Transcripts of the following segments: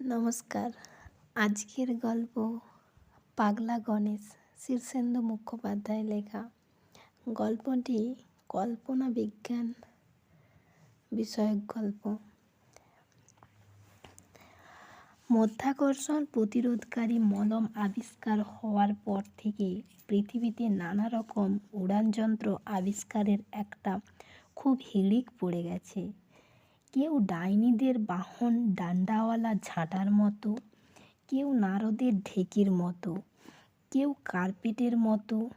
নমস্কার। আজকের গল্প পাগলা গণেশ শীর্ষেন্দু মুখোপাধ্যায় লেখা। গল্পটি কল্পনা বিজ্ঞান বিষয়ক গল্প। মধ্যাকর্ষণ প্রতিরোধকারী মলম আবিষ্কার হওয়ার পর থেকে পৃথিবীতে নানা রকম উড়ানযন্ত্র আবিষ্কারের একটা খুব হিড়িক পড়ে গেছে। কেউ ডাইনিদের বাহন, ডান্ডাওয়ালা ঝাঁটার মতো, কেউ নারদের ঢেকির মতো, কেউ কার্পেটের মতো,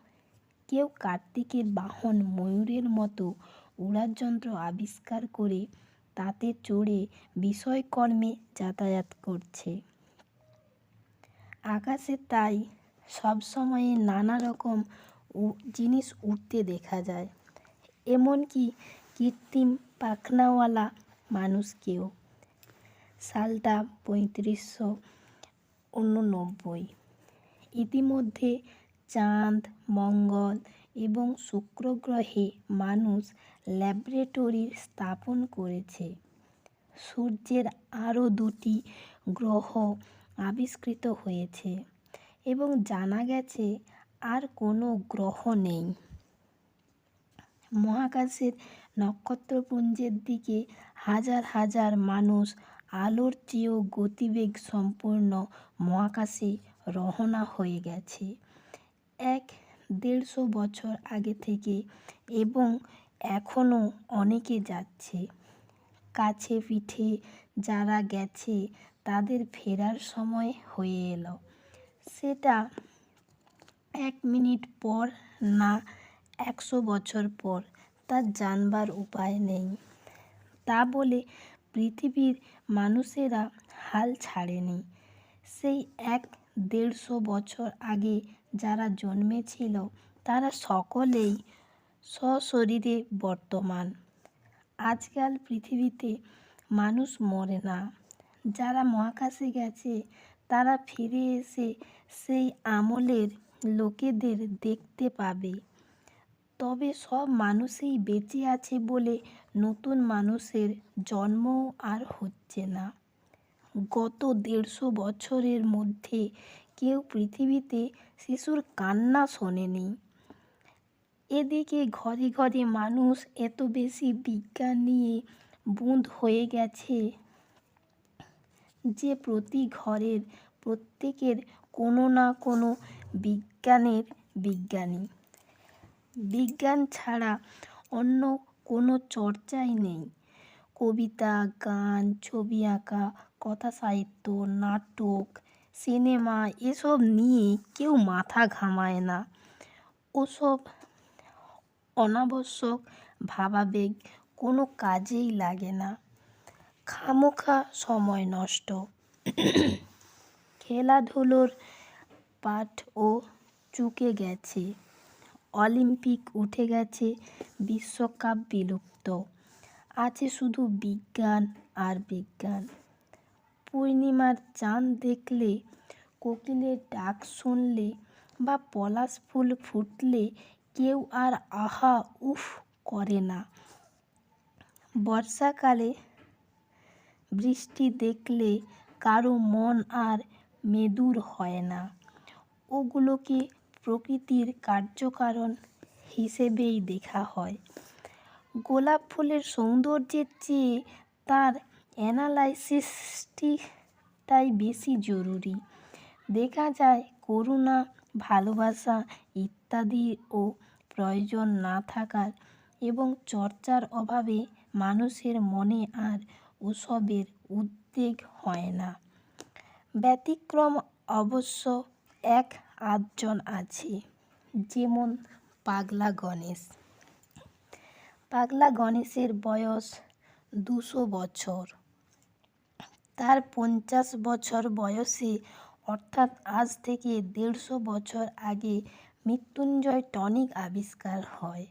কেউ কার্তিকের বাহন ময়ূরের মতো উড়ার যন্ত্র আবিষ্কার করে তাতে চড়ে বিষয়কর্মে যাতায়াত করছে। আকাশে তাই সবসময়ে নানা রকম জিনিস উঠতে দেখা যায়। এমনকি কৃত্রিম পাখনাওয়ালা মানুষকেও। সালটা পঁয়ত্রিশশো উননব্বই। ইতিমধ্যে চাঁদ, মঙ্গল এবং শুক্র গ্রহে মানুষ ল্যাবরেটরি স্থাপন করেছে। সূর্যের আরও দুটি গ্রহ আবিষ্কৃত হয়েছে এবং জানা গেছে আর কোনো গ্রহ নেই। মহাকাশের নক্ষত্রপুঞ্জের দিকে হাজার হাজার মানুষ আলোর চেয়েও গতিবেগ সম্পন্ন মহাকাশে রওনা হয়ে গেছে। এক দেড়শো বছর আগে থেকে এবং এখনও অনেকে যাচ্ছে। কাছে পিঠে যারা গেছে, তাদের ফেরার সময় হয়ে এলো। সেটা এক মিনিট পর না, একশো বছর পর, তা জানবার উপায় নেই। তা বলে পৃথিবীর মানুষেরা হাল ছাড়েনি। সেই এক দেড়শো বছর আগে যারা জন্মেছিল, তারা সকলেই সশরীরে বর্তমান। আজকাল পৃথিবীতে মানুষ মরে না। যারা মহাকাশে গেছে, তারা ফিরে এসে সেই আমলের লোকেদের দেখতে পাবে। তবে সব মানুষই বেঁচে আছে বলে নতুন মানুষের জন্মও আর হচ্ছে না। গত দেড়শো বছরের মধ্যে কেউ পৃথিবীতে শিশুর কান্না শোনেনি। এদিকে ঘরে ঘরে মানুষ এত বেশি বিজ্ঞান নিয়ে বুঁদ হয়ে গেছে যে প্রতি ঘরের প্রত্যেকের কোনো না কোনো বিজ্ঞানের বিজ্ঞানী। বিজ্ঞান ছাড়া অন্য কোনো চর্চাই নেই। কবিতা, গান, ছবি আঁকা, কথা সাহিত্য, নাটক, সিনেমা এসব নিয়ে কেউ মাথা ঘামায় না। ওসব অনাবশ্যক, ভাবাবেগ কোনো কাজেই লাগে না। খামোখা সময় নষ্ট। খেলাধুলোর পাঠও চুকে গেছে। অলিম্পিক উঠে গেছে, বিশ্বকাপ বিলুপ্ত। আছে শুধু বিজ্ঞান আর বিজ্ঞান। পূর্ণিমার চাঁদ দেখলে, কোকিলের ডাক শুনলে বা পলাশ ফুল ফুটলে কেউ আর আহা উফ করে না। বর্ষাকালে বৃষ্টি দেখলে কারও মন আর মেদুর হয় না। ওগুলোকে প্রকৃতির কার্যকারণ হিসেবেই দেখা হয়। গোলাপ ফুলের সৌন্দর্যের চেয়ে তার অ্যানালাইসিসটিটাই বেশি জরুরি। দেখা যায় করুণা, ভালোবাসা ইত্যাদিও প্রয়োজন না থাকার এবং চর্চার অভাবে মানুষের মনে আর ওসবের উদ্বেগ হয় না। ব্যতিক্রম অবশ্য এক আধজন আছে। যেমন পাগলা গণেশ। পাগলা গণেশের বয়স দুশো বছর। তার পঞ্চাশ বছর বয়সে, অর্থাৎ আজ থেকে দেড়শো বছর আগে, মৃত্যুঞ্জয় টনিক আবিষ্কার হয়।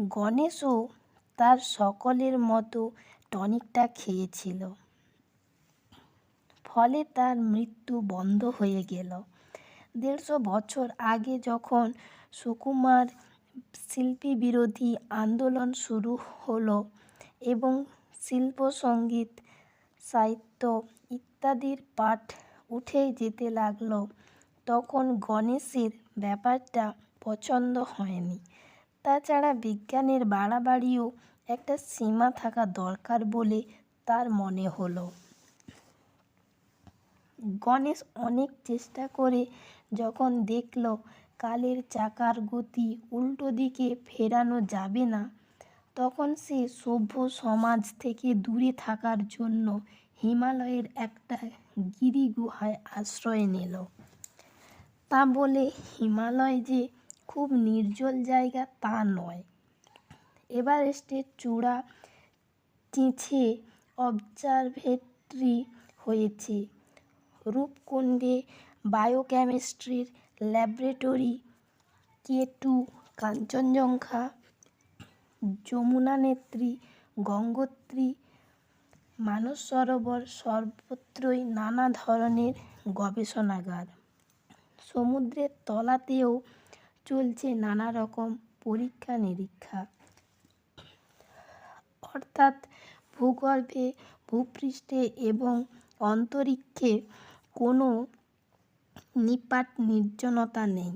গণেশও তার সকলের মতো টনিকটা খেয়েছিল। ফলে তার মৃত্যু বন্ধ হয়ে গেল। দেড়শো বছর আগে যখন সুকুমার শিল্পী বিরোধী আন্দোলন শুরু হলো এবং শিল্প, সংগীত, সাহিত্য ইত্যাদির পাঠ উঠে যেতে লাগল, তখন গণেশের ব্যাপারটা পছন্দ হয়নি। তাছাড়া বিজ্ঞানের বাড়াবাড়িও একটা সীমা থাকা দরকার বলে তার মনে হলো। গণেশ অনেক চেষ্টা করে যখন দেখল কালের চাকার গতি উল্টো দিকে ফেরানো যাবে না, তখন সে সভ্য সমাজ থেকে দূরে থাকার জন্য হিমালয়ের একটা গিরিগুহায় আশ্রয় নিল। তা বলে হিমালয় যে খুব নির্জল জায়গা তা নয়। এভারেস্টের চূড়া চিঁছে অবজারভেটরি হয়েছে। রূপকুণ্ডে বায়োকেমিস্ট্রির laboratory K two Kanchenjunga, Yamuna নেত্রী, গঙ্গোত্রী, মানস সরোবর, সর্বত্রই নানা ধরনের গবেষণাগার। সমুদ্রের তলাতেও চলছে নানা রকম পরীক্ষা নিরীক্ষা অর্থাৎ ভূগর্ভে, ভূপৃষ্ঠে এবং অন্তরিক্ষে কোনো নিপাট নির্জনতা নেই।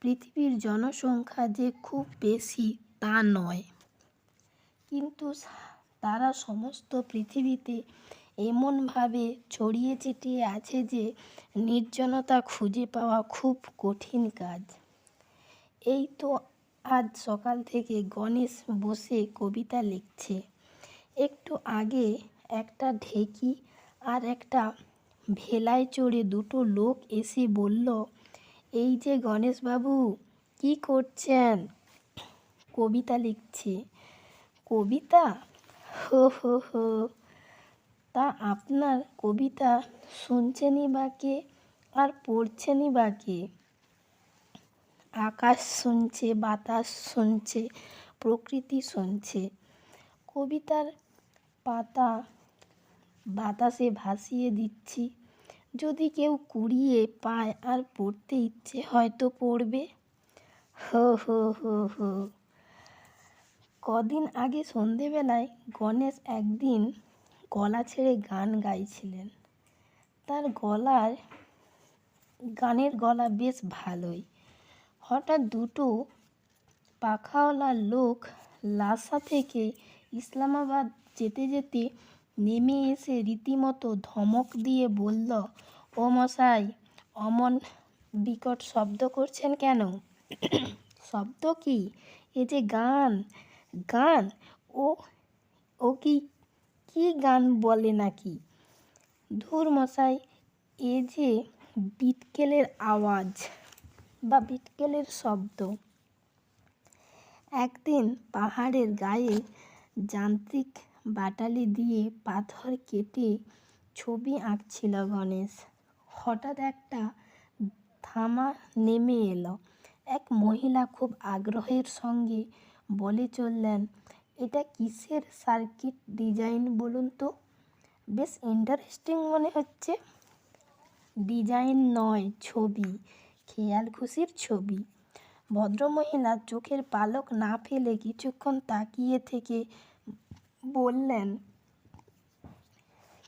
পৃথিবীর জনসংখ্যা যে খুব বেশি তা নয়। কিন্তু তারা সমস্ত পৃথিবীতে এমনভাবে ছড়িয়ে ছিটিয়ে আছে যে নির্জনতা খুঁজে পাওয়া খুব কঠিন কাজ। এই তো আজ সকাল থেকে গণেশ বসে কবিতা লিখছে। একটু আগে একটা ঢেকি আর একটা ভেলায় চড়ে দুটো লোক এসে বলল, এই যে গণেশবাবু, কি করছেন? কবিতা লিখছে, কবিতা? হো হো হো। তা আপনার কবিতা শুনছেনই বা কে আর পড়ছেনই বা কে? আকাশ শুনছে, বাতাস শুনছে, প্রকৃতি শুনছে। কবিতার পাতা বাতাসে ভাসিয়ে দিচ্ছি। যদি কেউ কুড়িয়ে পায় আর পড়তে ইচ্ছে হয়তো পড়বে। হো হো হো হো। কদিন আগে সন্ধেবেলায় গণেশ একদিন গলা ছেড়ে গান গাইছিলেন। তার গলার, গানের গলা বেশ ভালোই। হঠাৎ দুটো পাখাওয়ালা লোক লাসা থেকে ইসলামাবাদ যেতে যেতে নেমে এসে রীতিমতো ধমক দিয়ে বলল, ও মশাই, অমন বিকট শব্দ করছেন কেন? শব্দ কি? এ যে গান গান? ও ও কি কি গান বলে নাকি? ধুর মশাই, এ যে বিটকেলের আওয়াজ বা বিটকেলের শব্দ। একদিন পাহাড়ের গায়ে যান্ত্রিক বাটালি দিয়ে পাথর কেটে ছবি আঁকছিল গণেশ। হঠাৎ একটা থামা নেমে এলো। এক মহিলা খুব আগ্রহের সঙ্গে বলে চললেন, এটা কিসের সার্কিট ডিজাইন বলুন তো? বেশ ইন্টারেস্টিং মনে হচ্ছে। ডিজাইন নয়, ছবি, খেয়াল খুশির ছবি। ভদ্রমহিলা চোখের পালক না ফেলে কিছুক্ষণ তাকিয়ে থেকে বললেন,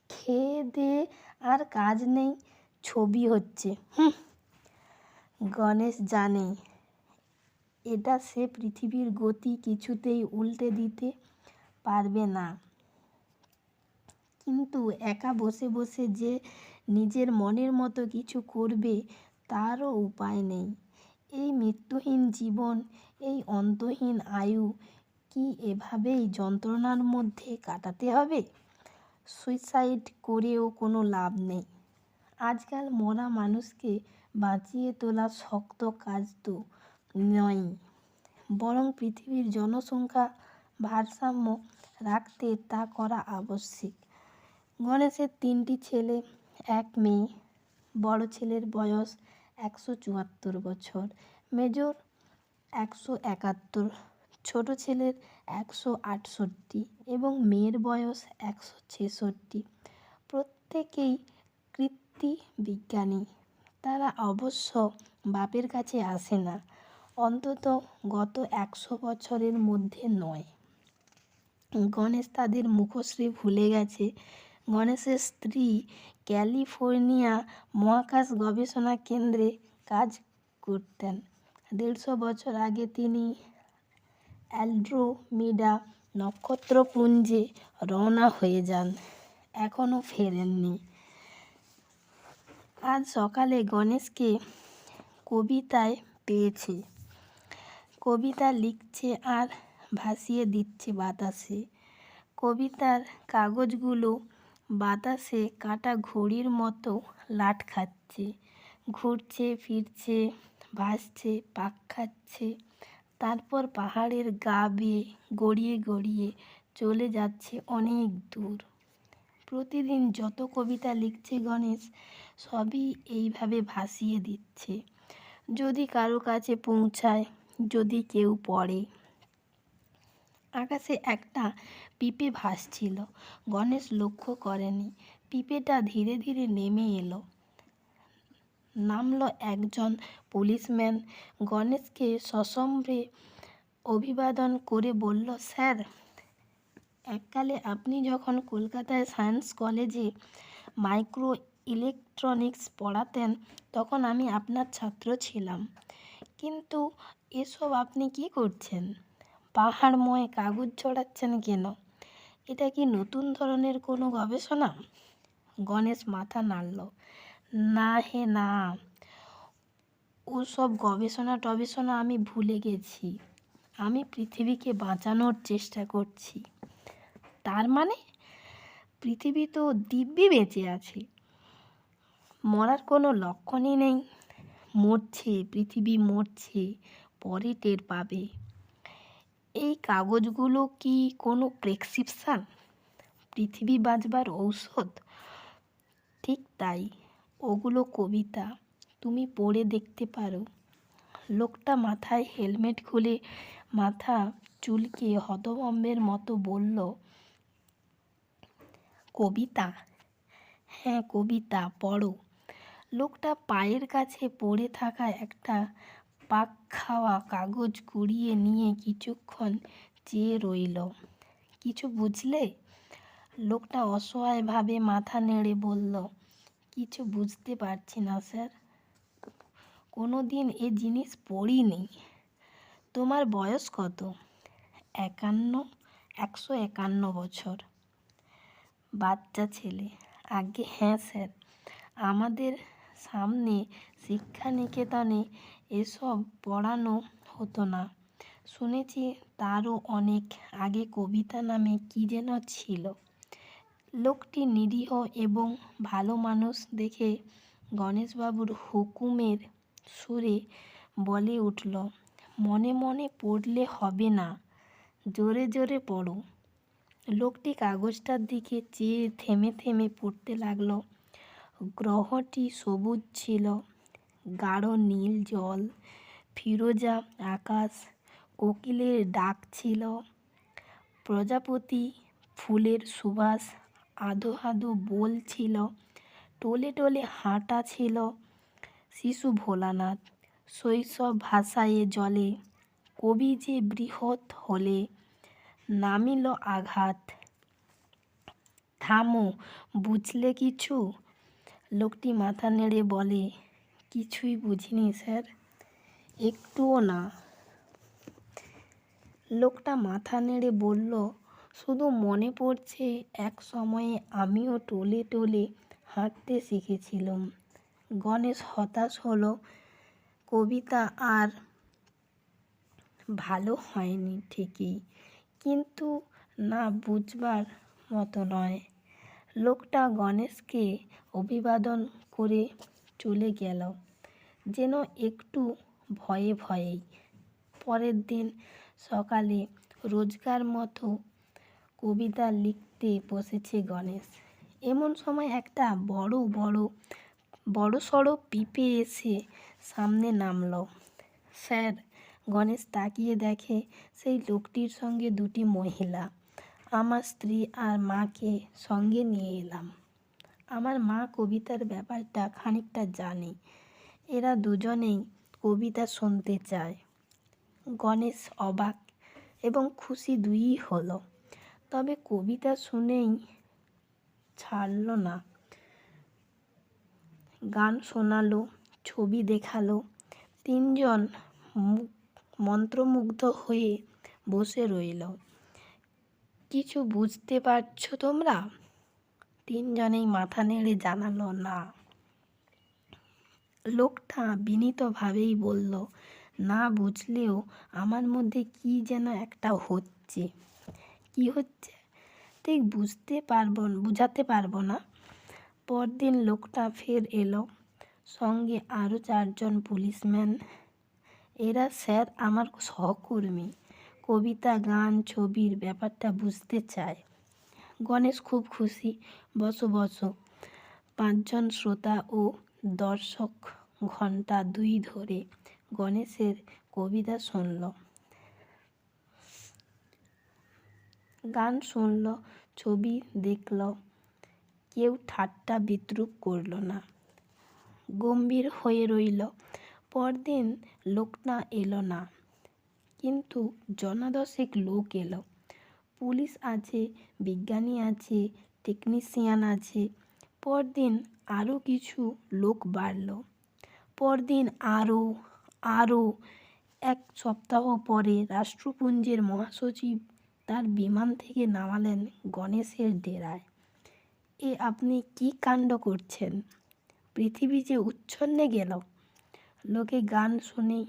খেয়ে দে, আর কাজ নেই, ছবি হচ্ছে। হুম, গণেশ জানে, এটা সে পৃথিবীর গতি কিছুতেই উল্টে দিতে পারবে না। কিন্তু একা বসে বসে যে নিজের মনের মতো কিছু করবে, তারও উপায় নেই। এই মৃত্যুহীন জীবন, এই অন্তহীন আয়ু কি এভাবেই যন্ত্রণার মধ্যে কাটাতে হবে? সুইসাইড করেও কোনো লাভ নেই। আজকাল মরা মানুষকে বাঁচিয়ে তোলা শক্ত কাজ তো নয় বরং পৃথিবীর জনসংখ্যা ভারসাম্য রাখতে তা করা আবশ্যিক। গণেশের তিনটি ছেলে, এক মেয়ে। বড় ছেলের বয়স একশো চুয়াত্তর বছর, মেজর একশো একাত্তর। ছোট ছেলের একশো আটষট্টি এবং মেয়ের বয়স একশো ছেষট্টি। প্রত্যেকেই কৃত্তি বিজ্ঞানী। তারা অবশ্য বাপের কাছে আসে না, অন্তত গত একশো বছরের মধ্যে নয়। গণেশ তাদের মুখশ্রী ভুলে গেছে। গণেশের স্ত্রী ক্যালিফোর্নিয়া মহাকাশ গবেষণা কেন্দ্রে কাজ করতেন। দেড়শো বছর আগে তিনি অ্যান্ড্রোমিডা নক্ষত্রপুঞ্জে রওনা হয়ে যান, এখনও ফেরেননি। আজ সকালে গণেশকে কবিতায় পেয়েছে। কবিতা লিখছে আর ভাসিয়ে দিচ্ছে বাতাসে। কবিতার কাগজগুলো বাতাসে কাটা ঘড়ির মতো লাট খাচ্ছে ঘুরছে, ফিরছে, ভাসছে, পাক খাচ্ছে। তারপর পাহাড়ের গা বেয়ে গড়িয়ে গড়িয়ে চলে যাচ্ছে অনেক দূর। প্রতিদিন যত কবিতা লিখছে গণেশ, সবই এইভাবে ভাসিয়ে দিচ্ছে। যদি কারও কাছে পৌঁছায়, যদি কেউ পড়ে। আকাশে একটা পিপে ভাসছিল। গণেশ লক্ষ্য করেনি। পিপেটা ধীরে ধীরে নেমে এলো। নামলো একজন পুলিশম্যান। গণেশকে সসম্ভ্রে অভিবাদন করে বলল, স্যার, এককালে আপনি যখন কলকাতায় সায়েন্স কলেজে মাইক্রো ইলেকট্রনিক্স পড়াতেন, তখন আমি আপনার ছাত্র ছিলাম। কিন্তু এসব আপনি কি করছেন? পাহাড়ময় কাগজ ছড়াচ্ছেন কেন? এটা কি নতুন ধরনের কোনো গবেষণা? গণেশ মাথা নাড়ল। না হে না। ওসব গবেষণা টবেষণা আমি ভুলে গেছি। আমি পৃথিবীকে বাঁচানোর চেষ্টা করছি। তার মানে পৃথিবী তো দিব্যি বেঁচে আছে। মরার কোনো লক্ষণই নেই। মরছে, পৃথিবী মরছে, পরে টের পাবে। এই কাগজগুলো কি কোনো প্রেসক্রিপশান? পৃথিবী বাঁচবার ঔষধ? ঠিক তাই। ওগুলো কবিতা তুমি পড়ে দেখতে পারো। লোকটা মাথায় হেলমেট খুলে মাথা চুলকে হতভম্বের মতো বলল, কবিতা? হ্যাঁ কবিতা, পড়ো। লোকটা পায়ের কাছে পড়ে থাকা একটা পাক খাওয়া কাগজ কুড়িয়ে নিয়ে কিছুক্ষণ চেয়ে রইল। কিছু বুঝলে? লোকটা অসহায়ভাবে মাথা নেড়ে বলল কিছু বুঝতে পারছি না, স্যার। কোনো দিন এ জিনিস পড়িনি। তোমার বয়স কত? একান্ন, একশো একান্ন বছর। বাচ্চা ছেলে। আগে হ্যাঁ স্যার। আমাদের সামনে শিক্ষানিকেতনে এসব পড়ানো হতো না। শুনেছি তারও অনেক আগে কবিতা নামে কী যেন ছিল। লোকটি নিরীহ এবং ভালো মানুষ দেখে গণেশবাবুর হুকুমের সুরে বলে উঠল, মনে মনে পড়লে হবে না, জোরে জোরে পড়ো। লোকটি কাগজটার দিকে চেয়ে থেমে থেমে পড়তে লাগল। গ্রহটি সবুজ ছিল, গাঢ় নীল জল, ফিরোজা আকাশ, কোকিলের ডাক ছিল, প্রজাপতি ফুলের সুবাস আধো আধো বোল ছিল টোলে টোলে হাঁটা ছিল শিশু ভোলানাথ। শৈশব ভাষায় জলে, কবি যে বৃহৎ হলে, নামিল আঘাত। থামো, বুঝলে কিছু? লোকটি মাথা নেড়ে বলে, কিছুই বুঝিনি স্যার, একটুও না। লোকটা মাথা নেড়ে বলল শুধু মনে পড়ছে এক সময়ে আমিও টোলে টোলে হাঁটতে শিখেছিলাম। গণেশ হতাশ হলো, কবিতা আর ভালো হয়নি ঠিকই। কিন্তু না বুঝবার মতো নয়। লোকটা গণেশকে অভিবাদন করে চলে গেল, যেন একটু ভয়ে ভয়েই। পরের দিন সকালে রোজকার মতো কবিতা লিখতে বসেছে গণেশ। এমন সময় একটা বড় বড় বড় সড়ো পিঁপে এসে সামনে নামলো। স্যার, গণেশ তাকিয়ে দেখে সেই লোকটির সঙ্গে দুটি মহিলা। আমার স্ত্রী আর মাকে সঙ্গে নিয়ে এলাম। আমার মা কবিতার ব্যাপারটা খানিকটা জানে। এরা দুজনেই কবিতা শুনতে চায়। গণেশ অবাক এবং খুশি দুইই হলো। তবে কবিতা শুনেই ছাড়ল না। গান শোনালো, ছবি দেখাল, তিনজন মন্ত্রমুগ্ধ হয়ে বসে রইল। কিছু বুঝতে পারছ তোমরা? তিনজনেই মাথা নেড়ে জানালো, না। লোকটা বিনীতভাবেই বলল, না বুঝলেও আমার মধ্যে কি যেন একটা হচ্ছে। কি হচ্ছে? ঠিক বুঝতে পারব, বুঝাতে পারব না। পরদিন লোকটা ফের এলো। সঙ্গে আরও চারজন পুলিশম্যান। এরা স্যার আমার সহকর্মী। কবিতা, গান, ছবির ব্যাপারটা বুঝতে চায়। গণেশ খুব খুশি। বসো বসো। পাঁচজন শ্রোতা ও দর্শক ঘণ্টা দুই ধরে গণেশের কবিতা শুনল। গান শুনল, ছবি দেখল। কেউ ঠাট্টা বিদ্রুপ করল না। গম্ভীর হয়ে রইল। পরদিন লোকটা এলো না, কিন্তু জনাদশেক লোক এলো। পুলিশ আছে, বিজ্ঞানী আছে টেকনিশিয়ান আছে। পরদিন আরও কিছু লোক বাড়ল। পরদিন আরও আরও এক সপ্তাহ পরে রাষ্ট্রপুঞ্জের মহাসচিব তার বিমান থেকে নামালেন গণেশের ডেরায়। এ আপনি কি কাণ্ড করছেন? পৃথিবী যে উচ্ছন্নে গেল। লোকে গান শুনে,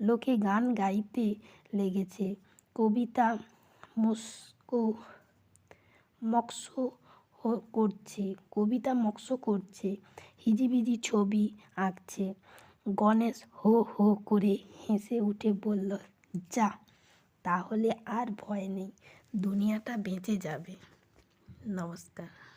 লোকে গান গাইতে লেগেছে। কবিতা মস্কো, মক্সো করছে, কবিতা মক্সো করছে, হিজিবিজি ছবি আঁকছে। গণেশ হো হো করে হেসে উঠে বলল, যা তাহলে আর ভয় নেই দুনিয়াটা বেঁচে যাবে। নমস্কার।